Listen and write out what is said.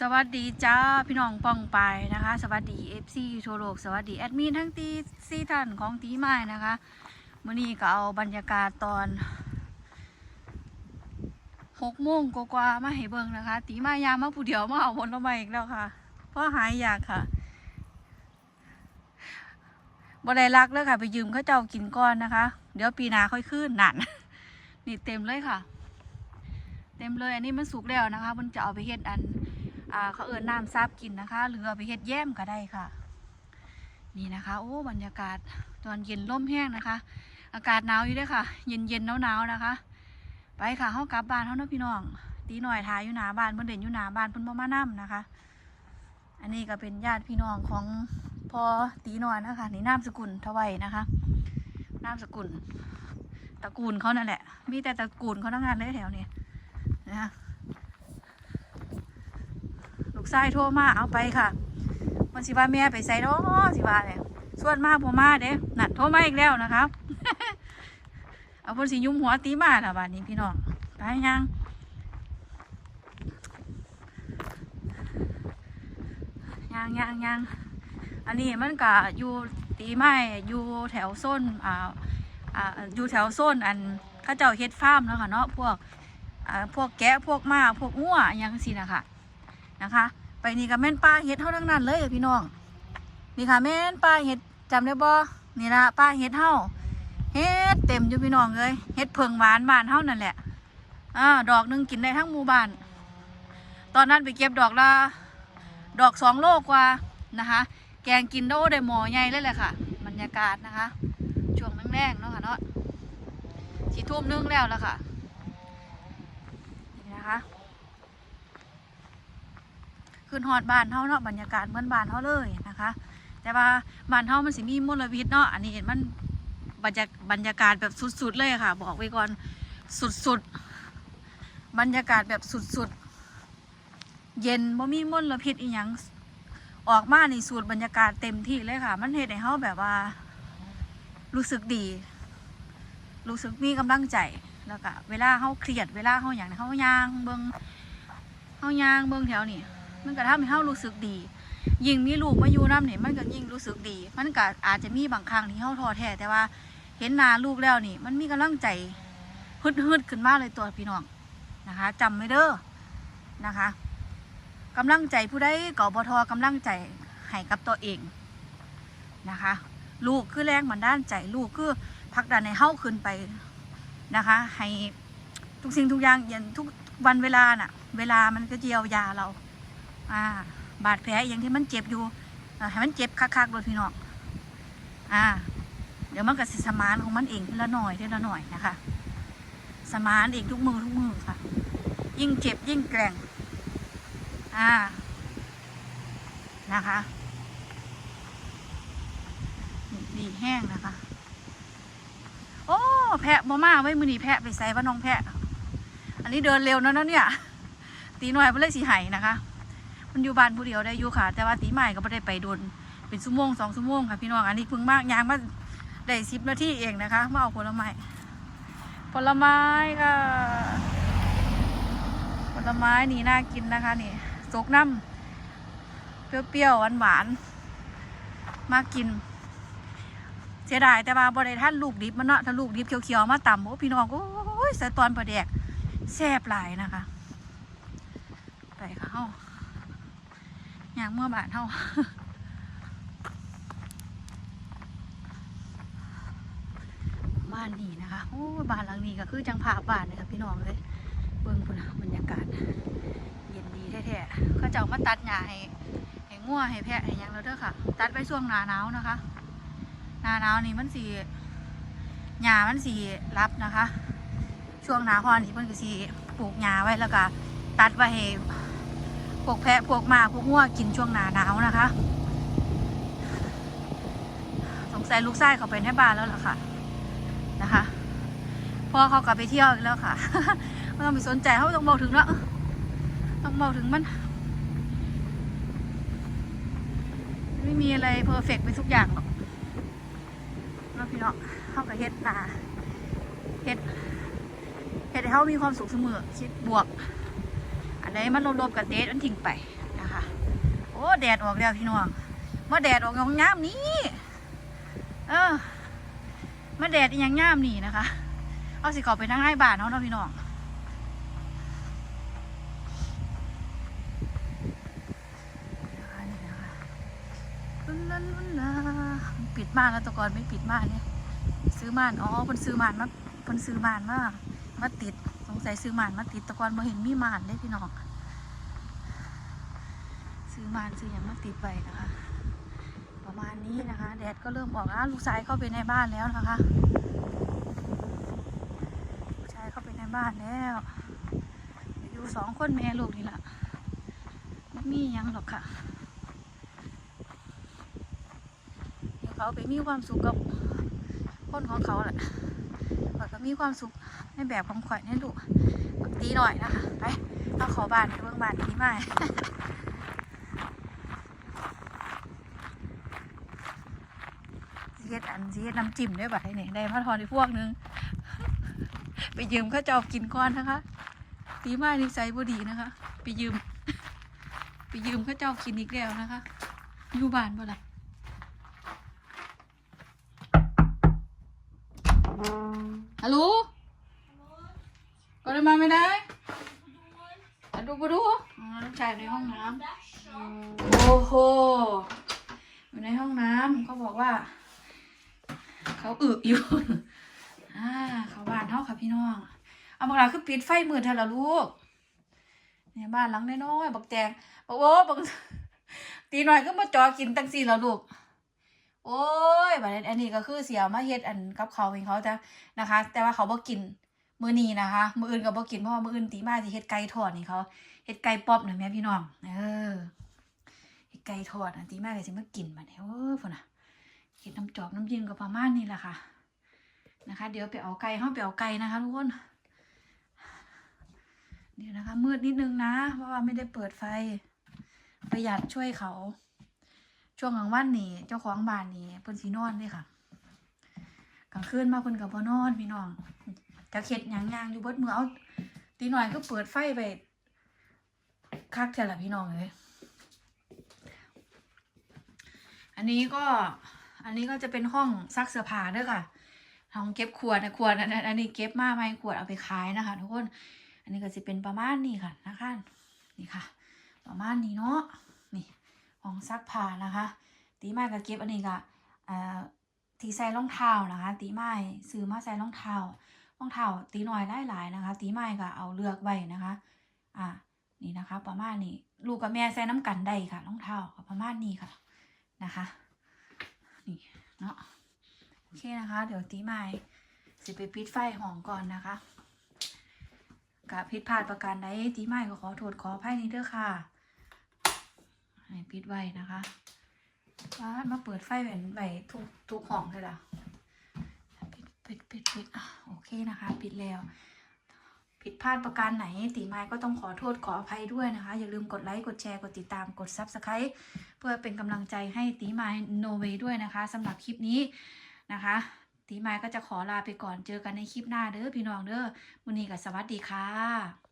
สวัสดีจ้าพี่น้องป้องไปนะคะ สวัสดีเอฟซีทั่วโลกสวัสดีแอดมินทั้งตีซีท่านของตีไม้นะคะมื่อนี้ก็เอาบรรยากาศตอนหกโมงกว่ามาให้เบิ่งนะคะ ตีไม้ยามมาผู้เดียวมาเอาผลไม้อีกแล้วค่ะเพราะหายอยากค่ะบ่ได้รักเลยค่ะ ไปยืมเขาเจ้ากินก้อนนะคะ เดี๋ยวปีนาค่อยขึ้นนั่นนี่เต็มเลยค่ะ เต็มเลยอันนี้มันสุกแล้วนะคะ มันจะเอาไปเฮ็ดอัน เขาเอิญน้ำซาบกินนะคะ หรือเอาไปเฮ็ดแย้มก็ได้ค่ะ นี่นะคะ โอ้บรรยากาศตอนเย็นร่มแห้งนะคะ อากาศหนาวอยู่เด้วยค่ะ เย็นเย็นหนาวหนาวๆนะคะ ไปค่ะเฮากลับบ้านเฮาเนาะพี่น้อง ตีหน่อยทายอยู่หนาบ้านเพิ่นเด่นอยู่หนาบ้านเพิ่นบ่มานํนะคะ อันนี้ก็เป็นญาติพี่น้องของพอตีหน่อยนะคะนี่นามสกุลทวัยนะคะนามสกุลตระกูลเขานั่นแหละ มีแต่ตระกูลเขาทั้งนั้นเลยแถวนี้นะคะ กชายโทรมาเอาไปค่ะ มันสิว่าแม่ไปใส่เนาะสิว่าเนี่ยส่วนมากบ่มาเด้นั่นโทรมาอีกแล้วนะครับเอาเพิ่นสิยุมหัวตีมาล่ะบัดนี้พี่น้องไปยังยังยังยังอันนี้มันก็อยู่ตีไม้อยู่แถวโซนอ่าอ่าอยู่แถวโซนอันข้าเจ้าเฮ็ดฟาร์มเนาะค่ะเนาะพวกอ่าพวกแกะพวกมาพวกงัวยังสินะคะ นะคะ ไปนี่ก็แม่นป้าเห็ดเท่าทั้งนั้นเลยพี่น้อง นี่ค่ะแม่นป้าเห็ดจำได้บ่นี่ละป้าเห็ดเท่าเห็ดเต็มอยู่พี่น้องเลยเห็ดเพิงหวานบานเท่านั่นแหละอ่าดอกหนึงกินได้ทั้งหมู่บ้าน ตอนนั้นไปเก็บดอกละดอกสองโลกว่านะคะ แกงกินโดได้หมอใหญ่เลยแหละค่ะบรรยากาศนะคะ ช่วงแรงๆเนาะค่ะเนาะสีทุ่มนึงแล้วแล้วค่ะนี่นะคะ ขึ้นฮอดบ้านเฮาเนาะบรรยากาศเหมือนบ้านเฮาเลยนะคะ แต่ว่าบ้านเฮามันสิมีมลพิษเนาะอันนี้มันบรรยากบรรยากาศแบบสุดๆเลยค่ะ บอกไว้ก่อนสุดๆบรรยากาศแบบสุดๆเย็นบ่มีมลพิษอีหยังออกมาในสูตรบรรยากาศเต็มที่เลยค่ะ มันเฮ็ดให้เฮาแบบว่า รู้สึกดี รู้สึกมีกำลังใจแล้วก็เวลาเฮาเครียดเวลาเฮาอย่างเฮาย่างเบิงเฮาย่างเบิงแถวนี้ มันก็ทำให้เฮารู้สึกดี ยิ่งมีลูกมาอยู่น้ำนี่มันก็ยิ่งรู้สึกดี มันก็อาจจะมีบางครั้งที่เฮาท้อแท้แต่ว่า เห็นหน้าลูกแล้วนี่ มันมีกำลังใจฮึดฮึดขึ้นมากเลยตัวพี่น้องนะคะจำไว้เด้อนะคะกำลังใจผู้ใดก็บ่ทอกำลังใจให้กับตัวเองนะคะ ลูกคือแรงบันดาลใจลูกคือผลักดันให้เฮาขึ้นไปนะคะ ให้ทุกสิ่งทุกอย่างอย่างทุกวันเวลาน่ะ เวลามันก็เยียวยาเรา อ่า บาดแผลอย่างที่มันเจ็บอยู่ให้มันเจ็บคักๆเลยพี่น้องอ่า เดี๋ยวมันก็สิสมานของมันเองทีละหน่อยทีละหน่อยนะคะ สมานเองทุกมือทุกมือค่ะ ยิ่งเจ็บยิ่งแกร่ง อ่า นะคะดีแห้งนะคะ โอ้แพะบ่มาไว้มือนีแพะไปใส่ว่าน้องแพะ อันนี้เดินเร็วนะนะเนี่ย ตีหน่อยเพื่อเลยสีไห้นะคะ มันอยู่บ้านผู้เดียวได้อยู่ค่ะ แต่ว่าตีใหม่ก็ไม่ได้ไปโดนเป็นชั่วโมงสองชั่วโมงค่ะพี่น้องอันนี้เพิ่งมากยางมาได้สิบนาทีเองนะคะมาเอาผลไม้ผลไม้ค่ะผลไม้นี่น่ากินนะคะนี่สกน้ำเปรี้ยวๆหวานๆมากิน เสียดายแต่ว่าบ่ได้ท่านลูกดิบมันเนาะถ้าลูกดิบเขียวๆมาต่ำโอ้พี่น้องโอ้ยใส่ตอนประแดกแซ่บหลายนะคะไปค่ะ ย่างเมื่อบาทเฮาบ้านนี้นะคะโอ้บ้านหลังนี้ก็คือจังภาพบ้านเลยค่ะพี่น้องเลยเบิ่งพุ่นบรรยากาศเย็นดีแท้ๆเขาเจ้ามาตัดหญ้าให้ให้งัวให้แพะให้ยังแล้วเด้อค่ะ ตัดไปช่วงหนาหนาวนะคะหนาหนาวนี่มันสีหญ้ามันสีรับนะคะ ช่วงหน้าร้อนนี่เพิ่นก็สิปลูกหญ้าไว้แล้วก็ตัดไว้ให้ พวกแพะพวกมาพวกงัวกินช่วงหนาหนาวนะคะ สงสัยลูกไส้เขาไปในบ้านแล้วล่ะค่ะนะคะพ่อเขากลับไปเที่ยวอีกแล้วค่ะไม่ต้องไปสนใจเขาต้องบอกถึงแล้วต้องบอกถึงมัน ไม่มีอะไรเพอร์เฟกไปทุกอย่างหรอกเนาะพี่เนาะเขากับเฮ็ดนาเฮ็ดเฮ็ดให้เขามีความสุขเสมอคิดบวก ไหนมันลบๆกับเดทอันทิ้งไปนะคะ โอ้แดดออกแล้วพี่น้องมาแดดออกของย่ามนี้เออมาแดดอีหยังย่ามนี่นะคะ เอาสิขอไปนั่งให้บ้านเนาะเนาะพี่น้องนะคะนี่นะลุนลันลุนลาปิดม่านแล้วตะกอนไม่ปิดม่านเนี่ยซื้อม่านอ๋อเพิ่นซื้อม่านมาเพิ่นซื้อม่านมามาติด สงสัยซื้อหมานมาติดตะกอนบ่เห็นมีหมานเลยพี่น้องซื้อหมานซื้ออย่างมาติดไปนะคะ ประมาณนี้นะคะ แดดก็เริ่มออกแล้วลูกชายเข้าไปในบ้านแล้วนะคะลูกชายเข้าไปในบ้านแล้วอยู่สองคนแม่ลูกนี่แหละไม่มียังหรอกค่ะเขาไปมีความสุขกับคนของเขาแหละข่ก็มีความสุข ในแบบของข่อยนี่ลูกดีหน่อยนะคะ ไปเอาขอบานไปเบื้องบานนี้มาเฮ็ดอันสิเฮ็ดน้ำจิ้มด้วยบัดนี้ได้มาทอนอีพวกหนึง ไปยืมข้าเจ้ากินก่อนนะคะตีมานิสัยบ่ดีนะคะ ไปยืม ไปยืมข้าเจ้ากินอีกแล้วนะคะ อยู่บ้านบ่ล่ะฮัลโหล มาไม่ได้อะดูบ่ดูอ๋อลูกชายในห้องน้ำโอ้โหอยู่ในห้องน้ำเขาบอกว่า เขาอึอยู่อ่าเขาบ้านเท่าค่ะพี่น้อง เอาบักหลาคือปิดไฟมืดเธอละลูกเนี่ยบ้านหลังน้อยๆบักแตงบอกโอ้บักตีหน่อยก็มาจอกินตั้งสี่แล้วลูกโอ้ยบัดนี้อันนี้ก็คือเสียมาเฮ็ดอันกับเขาเองเขาจะนะคะ แต่ว่าเขาบ่กิน มื้อนี้นะคะ มื้ออื่นก็บ่กินเพราะว่ามื้ออื่นตีมาสิเฮ็ดไก่ทอดนี่เขาเฮ็ดไก่ป๊อบนะแม่พี่น้อง เออเฮ็ดไก่ทอดอันตีมาก็สิมากินบัดนี้โอ้พุ่นน่ะเฮ็ดน้ำจอกน้ำย็นก็ประมาณนี้แหละค่ะ นะคะ เดี๋ยวไปเอาไก่ห้องไปเอาไก่นะคะทุกคนเดี๋ยวนะคะ มืดนิดนึงนะ เพราะว่าไม่ได้เปิดไฟ ประหยัดช่วยเขา ช่วงกลางวันนี่เจ้าของบ้านนี่เพิ่นสีนอนเลยค่ะ กลางคืนมาเพิ่นกับพ่นอนพี่น้อง จะเข็ดหยังยางอยู่เบิดมือเอาตีหน่อยก็เปิดไฟไปคักแท้ละพี่น้องเลยอันนี้ก็อันนี้ก็จะเป็นห้องซักเสื้อผ้าเด้อค่ะห้องเก็บขวดนะขวดอันนั้นอันนี้เก็บมาไม่ขวดเอาไปขายนะคะ ทุกคน อันนี้ก็จะเป็นประมาณนี้ค่ะนะคะนี่ค่ะ ประมาณนี้เนาะนี่ห้องซักผ้านะคะ ตีไม้ก็เก็บอันนี้ก็อ่าที่ใส่รองเท้านะคะ ตีไม้ซื้อมาใส่รองเท้า รองเท้าตีหน่อยได้หลายนะคะ ตีไม้ก็เอาเลือกไว้นะคะ อ่านี่นะคะ ประมาณนี้ลูกกับแม่ใส่น้ำกันได้ค่ะรองเท้าก็ประมาณนี้ค่ะนะคะนี่เนาะโอเคนะคะ เดี๋ยวตีใหม่สิไปปิดไฟห้องก่อนนะคะกะผิดพลาดประการใดตีใหม่ก็ขอโทษขออภัยนิดเด้อค่ะให้ปิดไว้นะคะว่ามาเปิดไฟไว้ไว้ทุกทุกห้องเลยล่ะ ปิดปิดปิดอะโอเคนะคะ ปิดแล้ว ผิดพลาดประการไหน ตีไม้ก็ต้องขอโทษขออภัยด้วยนะคะ อย่าลืมกดไลค์กดแชร์กดติดตามกด Subscribe เพื่อเป็นกำลังใจให้ตีไม้โนเวด้วยนะคะสำหรับคลิปนี้นะคะตีไม้ก็จะขอลาไปก่อนเจอกันในคลิปหน้าเด้อพี่น้องเด้อวันนี้ก็สวัสดีค่ะ